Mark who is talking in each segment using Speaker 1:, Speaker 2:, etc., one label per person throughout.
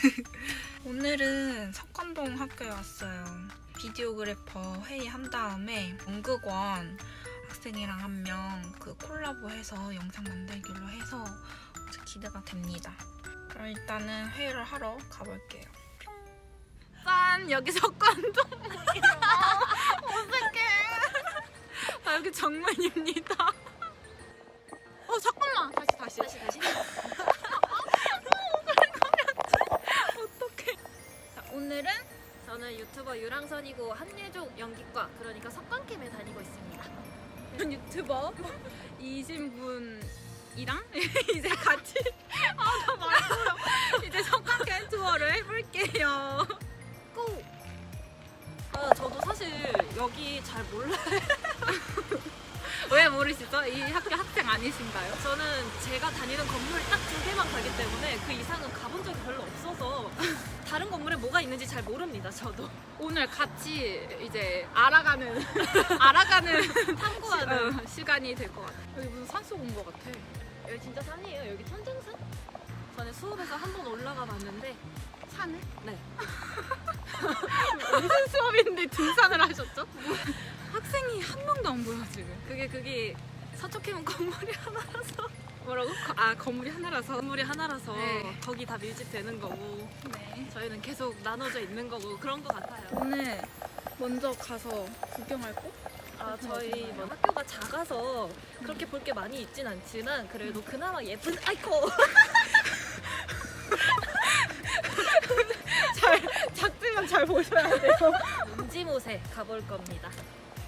Speaker 1: 오늘은 석관동 학교에 왔어요. 비디오그래퍼 회의 한 다음에 연극원 학생이랑 한 명 그 콜라보해서 영상 만들기로 해서 기대가 됩니다. 그럼 일단은 회의를 하러 가볼게요. 뿅. 짠! 여기 석관동. 어떡해. 아, 여기 정문입니다.
Speaker 2: 유랑선이고 한예종 연기과 그러니까 석관캠에 다니고 있습니다.
Speaker 1: 유튜버 이신 분이랑 이제 같이 아나 말고요 이제 석관캠 투어를 해볼게요.
Speaker 2: 고! 아 저도 사실 여기 잘 몰라요.
Speaker 1: 왜 모르시죠? 이 학교 학생 아니신가요?
Speaker 2: 저는 제가 다니는 건물 딱 두 개만 가기 때문에 그 이상은 가본 적이 별로 없어서 다른 건물에 뭐가 있는지 잘 모릅니다. 저도
Speaker 1: 오늘 같이 이제 알아가는 알아가는
Speaker 2: 탐구하는
Speaker 1: 어, 시간이 될 것 같아요. 여기 무슨 산속 온 것 같아.
Speaker 2: 여기 진짜 산이에요. 여기 천정산? 전에 수업에서 한 번 올라가 봤는데
Speaker 1: 산을?
Speaker 2: 네.
Speaker 1: 무슨 수업인데 등산을 하셨죠? 학생이 한 명도 안 보여 지금.
Speaker 2: 그게 그게 서초캠은 건물이 하나라서
Speaker 1: 뭐라고? 아 건물이 하나라서.
Speaker 2: 건물이 하나라서
Speaker 1: 네.
Speaker 2: 거기 다 밀집되는 거고
Speaker 1: 네.
Speaker 2: 저희는 계속 나눠져 있는 거고 그런 것 같아요.
Speaker 1: 오늘 먼저 가서 구경할 곳?
Speaker 2: 아, 저희? 뭐 학교가 작아서 그렇게 볼 게 많이 있진 않지만 그래도 그나마 예쁜 아이코
Speaker 1: 잘 작지만 잘 보셔야 돼요.
Speaker 2: 은지못에 가볼 겁니다.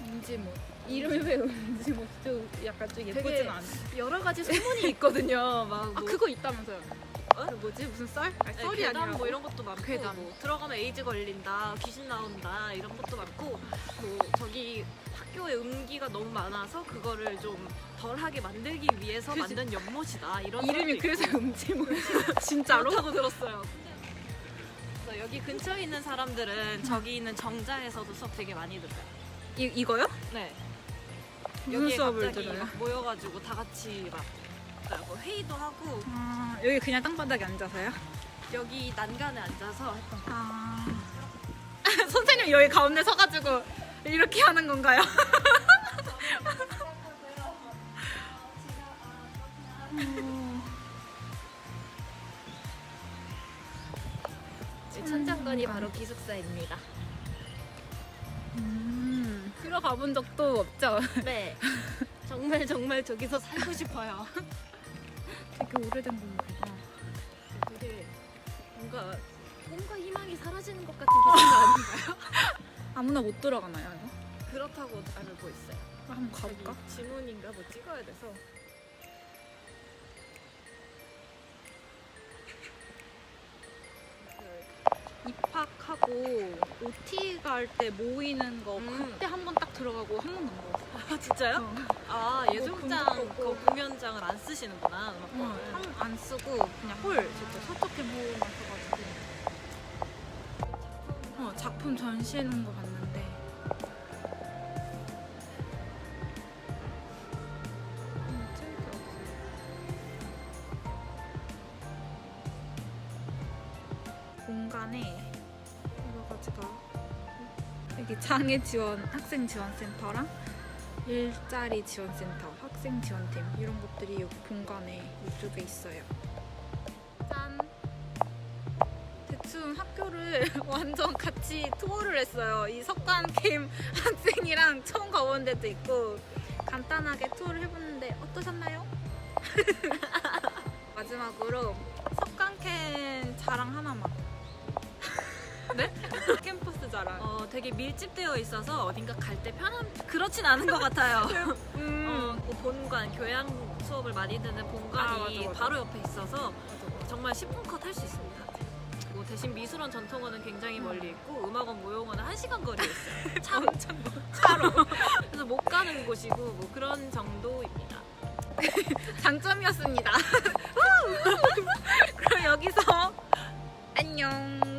Speaker 1: 은지모. 이름이 왜 은지모? 좀 약간 좀 예쁘진 않아.
Speaker 2: 여러 가지 소문이 있거든요. 막
Speaker 1: 아
Speaker 2: 뭐,
Speaker 1: 그거 있다면서요?
Speaker 2: 어?
Speaker 1: 그 뭐지 무슨 썰? 아니,
Speaker 2: 네,
Speaker 1: 썰이
Speaker 2: 괴담
Speaker 1: 아니라
Speaker 2: 뭐 이런 것도 많고
Speaker 1: 괴담.
Speaker 2: 뭐 들어가면 에이즈 걸린다, 귀신 나온다 이런 것도 많고 뭐 저기 학교에 음기가 너무 많아서 그거를 좀 덜하게 만들기 위해서
Speaker 1: 그치.
Speaker 2: 만든 연못이다 이런
Speaker 1: 이름이 그래서
Speaker 2: 있고.
Speaker 1: 은지모. 진짜로?
Speaker 2: 그렇다고 들었어요. 그래서 여기 근처에 있는 사람들은 저기 있는 정자에서도 수업 되게 많이 들어요.
Speaker 1: 이 이거요?
Speaker 2: 네.
Speaker 1: 무슨
Speaker 2: 여기에
Speaker 1: 수업을
Speaker 2: 갑자기
Speaker 1: 들어요?
Speaker 2: 막 모여가지고 다 같이 막 그러니까 뭐 회의도 하고
Speaker 1: 아 여기 그냥 땅바닥에 앉아서요?
Speaker 2: 여기 난간에 앉아서 했던 거.
Speaker 1: 아 선생님 여기 가운데 서가지고 이렇게 하는 건가요?
Speaker 2: 이 천장관이 바로 기숙사입니다.
Speaker 1: 음, 들어가 본 적도 없죠?
Speaker 2: 네. 정말 정말 저기서 살고 싶어요.
Speaker 1: 되게 오래된 건가요?
Speaker 2: 되게 뭔가 뭔가 희망이 사라지는 것 같은 기분이 아닌가요?
Speaker 1: 아무나 못 들어가나요? 이거?
Speaker 2: 그렇다고 알고 있어요.
Speaker 1: 한번 가볼까?
Speaker 2: 지문인가 뭐 찍어야 돼서.
Speaker 1: 입학하고 OT 갈 때 모이는 거
Speaker 2: 음.
Speaker 1: 그때 한 번 딱 들어가고 한 번도 안 먹었어.
Speaker 2: 아 진짜요?
Speaker 1: 어.
Speaker 2: 아 예술장
Speaker 1: 공부
Speaker 2: 그
Speaker 1: 보고.
Speaker 2: 공연장을 안 쓰시는구나 음악과를.
Speaker 1: 응, 한- 안 쓰고 그냥 홀 진짜 서쪽에 모만 써가지고 어 작품 전시해 놓은 거 봤는데 음, 공간에 가지가 여기 장애 지원 학생 지원센터랑 일자리 지원센터, 학생 지원팀 이런 것들이 여기 본관에 이쪽에 있어요. 짠. 대충 학교를 완전 같이 투어를 했어요. 이 석관 캠 학생이랑 처음 가본 데도 있고 간단하게 투어를 해봤는데 어떠셨나요? 마지막으로 석관캠 자랑 하나만. 네?
Speaker 2: 되게 밀집되어 있어서 어딘가 갈 때 편한 그렇진 않은 것 같아요.
Speaker 1: 음.
Speaker 2: 어, 그 본관 교양 수업을 많이 듣는 본관이
Speaker 1: 아, 맞아, 맞아.
Speaker 2: 바로 옆에 있어서. 정말 10분 컷 할 수 있습니다. 뭐 대신 미술원 전통원은 굉장히
Speaker 1: 음.
Speaker 2: 멀리 있고 음악원 모용원은 1시간 거리에 있어요. 차로.
Speaker 1: 엄청
Speaker 2: 차로. 그래서 못 가는 곳이고 뭐 그런 정도입니다.
Speaker 1: 장점이었습니다. 그럼 여기서 안녕.